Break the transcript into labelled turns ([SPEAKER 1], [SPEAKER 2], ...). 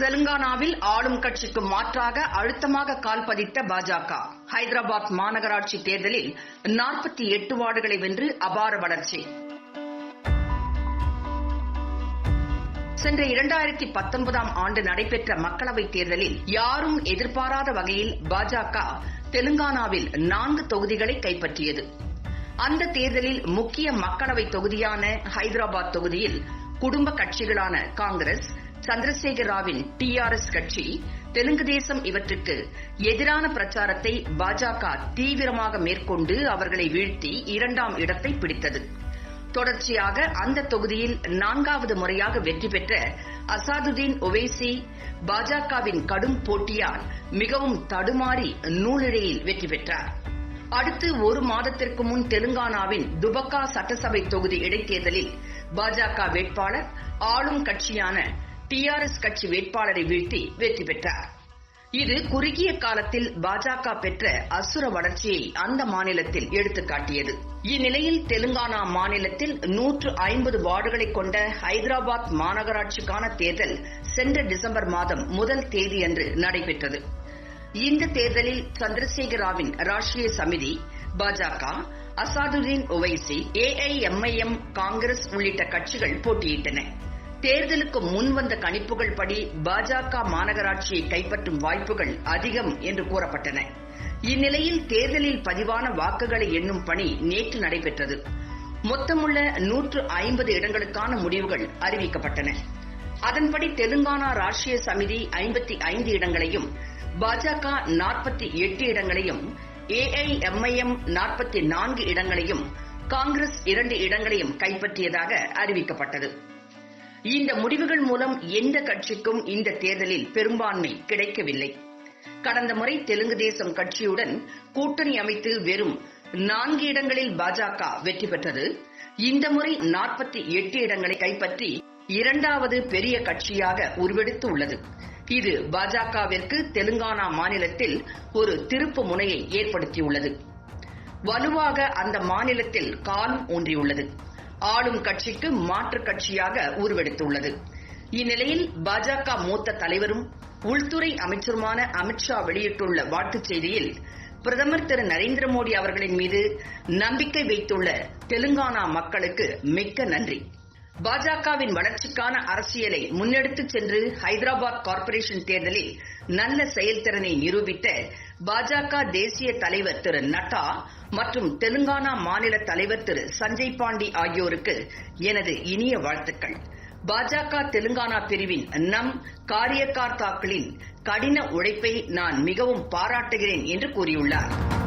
[SPEAKER 1] தெலுங்கானாவில் ஆளும் கட்சிக்கு மாற்றாக அழுத்தமாக கால் பதித்த பாஜக. ஹைதராபாத் மாநகராட்சி தேர்தலில் நாற்பத்தி எட்டு வார்டுகளை வென்று அபார வளர்ச்சி. சென்ற இரண்டாயிரத்தி பத்தொன்பதாம் ஆண்டு நடைபெற்ற மக்களவைத் தேர்தலில் யாரும் எதிர்பாராத வகையில் பாஜக தெலுங்கானாவில் நான்கு தொகுதிகளை கைப்பற்றியது. அந்த தேர்தலில் முக்கிய மக்களவை தொகுதியான ஹைதராபாத் தொகுதியில் குடும்ப கட்சிகளான காங்கிரஸ் சந்திரசேகர ராவின் டிஆர்எஸ் கட்சி தெலுங்கு தேசம் இவற்றுக்கு எதிரான பிரச்சாரத்தை பாஜக தீவிரமாக மேற்கொண்டு அவர்களை வீழ்த்தி இரண்டாம் இடத்தை பிடித்தது. தொடர்ச்சியாக அந்த தொகுதியில் நான்காவது முறையாக வெற்றி பெற்ற அசாதுதீன் ஒவேசி பாஜகவின் கடும் போட்டியால் மிகவும் தடுமாறி நூலிழையில் வெற்றி பெற்றார். அடுத்து ஒரு மாதத்திற்கு முன் தெலுங்கானாவின் துபக்கா சட்டசபை தொகுதி இடைத்தேர்தலில் பாஜக வேட்பாளர் ஆளும் கட்சியான டிஆர்எஸ் கட்சி வேட்பாளரை வீழ்த்தி வெற்றி பெற்றார். இது குறுகிய காலத்தில் பாஜக பெற்ற அசுர வளர்ச்சியை அந்த மாநிலத்தில் எடுத்துக்காட்டியது. இந்நிலையில் தெலுங்கானா மாநிலத்தில் நூற்று ஐம்பது வார்டுகளை கொண்ட ஹைதராபாத் மாநகராட்சிக்கான தேர்தல் சென்ற டிசம்பர் மாதம் முதல் தேதியன்று நடைபெற்றது. இந்த தேர்தலில் சந்திரசேகராவின் ராஷ்டிரிய சமிதி பாஜக அசாதுதீன் ஒவைசி ஏஐஎம்ஐஎம் காங்கிரஸ் உள்ளிட்ட கட்சிகள் போட்டியிட்டன. தேர்தலுக்கு முன் வந்த கணிப்புகள் படி பாஜக மாநகராட்சியை கைப்பற்றும் வாய்ப்புகள் அதிகம் என்று கூறப்பட்டன. இந்நிலையில் தேர்தலில் பதிவான வாக்குகளை எண்ணும் பணி நேற்று நடைபெற்றது. மொத்தமுள்ள நூற்று ஐம்பது இடங்களுக்கான முடிவுகள் அறிவிக்கப்பட்டன. அதன்படி தெலுங்கானா ராஷ்டிரிய சமிதி ஐம்பத்தி ஐந்து இடங்களையும் பாஜக நாற்பத்தி எட்டு இடங்களையும் ஏஐஎம்ஐஎம் நாற்பத்தி நான்கு இடங்களையும் காங்கிரஸ் இரண்டு இடங்களையும் கைப்பற்றியதாக அறிவிக்கப்பட்டது. இந்த முடிவுகள் மூலம் எந்த கட்சிக்கும் இந்த தேர்தலில் பெரும்பான்மை கிடைக்கவில்லை. கடந்த முறை தெலுங்கு தேசம் கட்சியுடன் கூட்டணி அமைத்து வெறும் நான்கு இடங்களில் பாஜக வெற்றி பெற்றது. இந்த முறை நாற்பத்தி எட்டு இடங்களை கைப்பற்றி இரண்டாவது பெரிய கட்சியாக உருவெடுத்து உள்ளது. இது பாஜகவிற்கு தெலுங்கானா மாநிலத்தில் ஒரு திருப்பு முனையை ஏற்படுத்தியுள்ளது. வலுவாக அந்த மாநிலத்தில் காலம் ஊன்றியுள்ளது. ஆளும் கட்சிக்கு மாற்றுக் கட்சியாக உருவெடுத்துள்ளது. இந்நிலையில் பாஜக மூத்த தலைவரும் உள்துறை அமைச்சருமான அமித்ஷா வெளியிட்டுள்ள வாழ்த்துச் செய்தியில் பிரதமர் திரு நரேந்திர மோடி அவர்களின் மீது நம்பிக்கை வைத்துள்ள தெலுங்கானா மக்களுக்கு மிக்க நன்றி. பாஜகவின் வளர்ச்சிக்கான அரசியலை முன்னெடுத்துச் சென்று ஹைதராபாத் கார்ப்பரேஷன் தேர்தலில் நல்ல செயல்திறனை நிரூபித்த பாஜக தேசிய தலைவர் திரு நட்டா மற்றும் தெலுங்கானா மாநில தலைவர் திரு சஞ்சய் பாண்டி ஆகியோருக்கு எனது இனிய வாழ்த்துக்கள். பாஜக தெலுங்கானா பிரிவின் நம் காரியகர்த்தாக்களின் கடின உழைப்பை நான் மிகவும் பாராட்டுகிறேன் என்று கூறியுள்ளார்.